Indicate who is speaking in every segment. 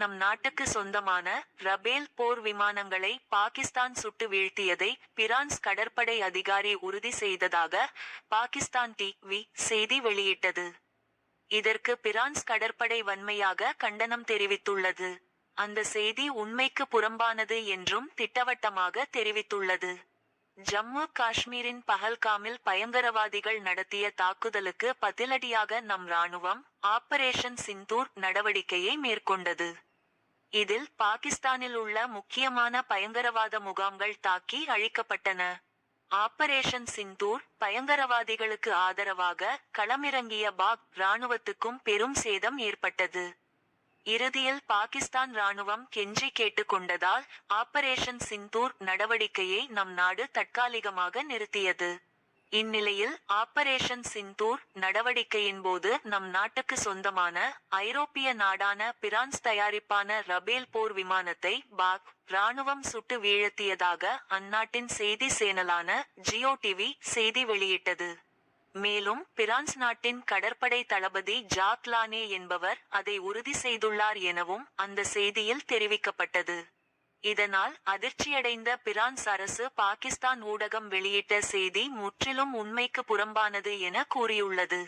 Speaker 1: நம் நாட்டுக்கு சொந்தமான ரபேல் போர் விமானங்களை பாகிஸ்தான் சுட்டு வீழ்த்தியதை பிரான்ஸ் கடற்படை அதிகாரி உறுதி செய்ததாக பாகிஸ்தான் டிவி செய்தி வெளியிட்டது. இதற்கு பிரான்ஸ் கடற்படை வன்மையாக கண்டனம் தெரிவித்துள்ளது. அந்த செய்தி உண்மைக்கு புறம்பானது என்றும் திட்டவட்டமாக தெரிவித்துள்ளது. ஜம்மு காஷ்மீரின் பஹல்காமில் பயங்கரவாதிகள் நடத்திய தாக்குதலுக்கு பதிலடியாக நம் ராணுவம் ஆபரேஷன் சிந்தூர் நடவடிக்கையை மேற்கொண்டது. இதில் பாகிஸ்தானில் உள்ள முக்கியமான பயங்கரவாத முகாம்கள் தாக்கி அழிக்கப்பட்டன. ஆபரேஷன் சிந்தூர் பயங்கரவாதிகளுக்கு ஆதரவாக களமிறங்கிய பாக் ராணுவத்துக்கும் பெரும் சேதம் ஏற்பட்டது. இறுதியில் பாகிஸ்தான் ராணுவம் கெஞ்சி கேட்டுக்கொண்டதால் ஆபரேஷன் சிந்தூர் நடவடிக்கையை நம் நாடு தற்காலிகமாக நிறுத்தியது. இந்நிலையில் ஆபரேஷன் சிந்தூர் நடவடிக்கையின் போது நம் நாட்டுக்கு சொந்தமான ஐரோப்பிய நாடான பிரான்ஸ் தயாரிப்பான ரபேல் போர் விமானத்தை பாக் ராணுவம் சுட்டு வீழ்த்தியதாக அந்நாட்டின் செய்தி சேனலான ஜியோ டிவி செய்தி வெளியிட்டது. மேலும் பிரான்ஸ் நாட்டின் கடற்படை தளபதி ஜாக் லானே என்பவர் அதை உறுதி செய்துள்ளார் எனவும் அந்த செய்தியில் தெரிவிக்கப்பட்டது. இதனால் அதிர்ச்சியடைந்த பிரான்ஸ் அரசு பாகிஸ்தான் ஊடகம் வெளியிட்ட செய்தி முற்றிலும் உண்மைக்கு புறம்பானது என கூறியுள்ளது.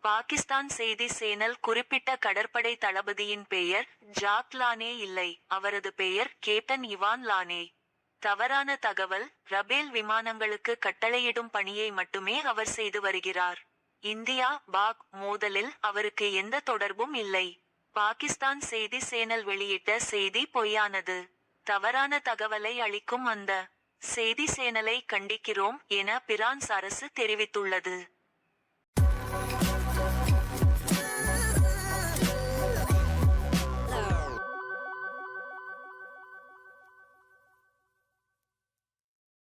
Speaker 1: பாகிஸ்தான் செய்தி சேனல் குறிப்பிட்ட கடற்படை தளபதியின் பெயர் ஜாக் லானே இல்லை அவரது பெயர் கேப்டன் இவான் லானே. தவறான தகவல் ரபேல் விமானங்களுக்கு கட்டளையிடும் பணியை மட்டுமே அவர் செய்து வருகிறார். இந்தியா பாக் மோதலில் அவருக்கு எந்த தொடர்பும் இல்லை. பாகிஸ்தான் செய்தி சேனல் வெளியிட்ட செய்தி பொய்யானது. தவறான தகவலை அளிக்கும் அந்த செய்தி சேனலை கண்டிக்கிறோம் என பிரான்ஸ் அரசு தெரிவித்துள்ளது.